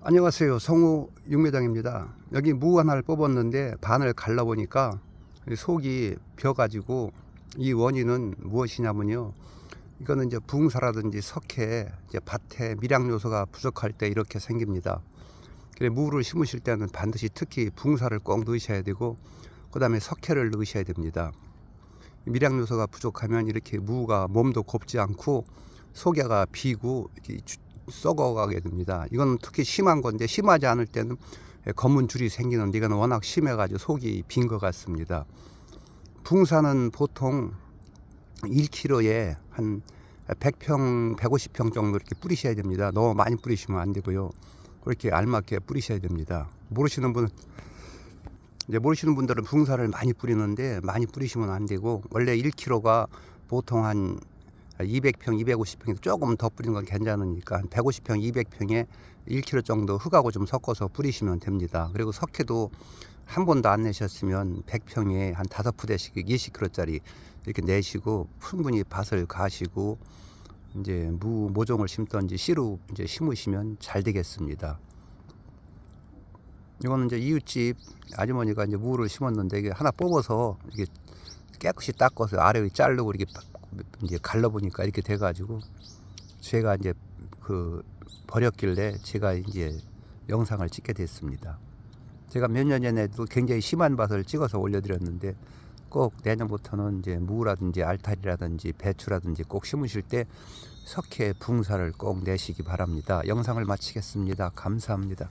안녕하세요. 성우 육매장입니다. 여기 무 하나를 뽑았는데 반을 갈라보니까 속이 벼가지고 이 원인은 무엇이냐면요. 이거는 이제 붕사라든지 석회, 이제 밭에 미량 요소가 부족할 때 이렇게 생깁니다. 그래 무를 심으실 때는 반드시 특히 붕사를 꼭 넣으셔야 되고 그 다음에 석회를 넣으셔야 됩니다. 미량 요소가 부족하면 이렇게 무가 몸도 곱지 않고 속야가 비고 썩어가게 됩니다. 이건 특히 심한 건데 심하지 않을 때는 검은 줄이 생기는데 이건 워낙 심해가지고 속이 빈 것 같습니다. 붕사는 보통 1kg에 한 100평, 150평 정도 이렇게 뿌리셔야 됩니다. 너무 많이 뿌리시면 안 되고요. 그렇게 알맞게 뿌리셔야 됩니다. 모르시는 분은 이제 모르시는 분들은 붕사를 많이 뿌리는데 많이 뿌리시면 안 되고 원래 1kg가 보통 한 200평, 250평에서 조금 더 뿌리는 건 괜찮으니까 한 150평, 200평에 1kg 정도 흙하고 좀 섞어서 뿌리시면 됩니다. 그리고 석회도 한 번도 안 내셨으면 100평에 한 다섯 푸대씩 20kg짜리 이렇게 내시고 충분히 밭을 가시고 이제 무 모종을 심던지 씨로 이제 심으시면 잘 되겠습니다. 이거는 이제 이웃집 아주머니가 이제 무를 심었는데 이게 하나 뽑아서 이게 깨끗이 닦아서 아래 자르고 이렇게 이제 갈라보니까 이렇게 돼가지고 제가 이제 그 버렸길래 제가 이제 영상을 찍게 됐습니다. 제가 몇 년 전에도 굉장히 심한 밭을 찍어서 올려드렸는데 꼭 내년부터는 이제 무라든지 알타리라든지 배추라든지 꼭 심으실 때 석회 붕사를 꼭 내시기 바랍니다. 영상을 마치겠습니다. 감사합니다.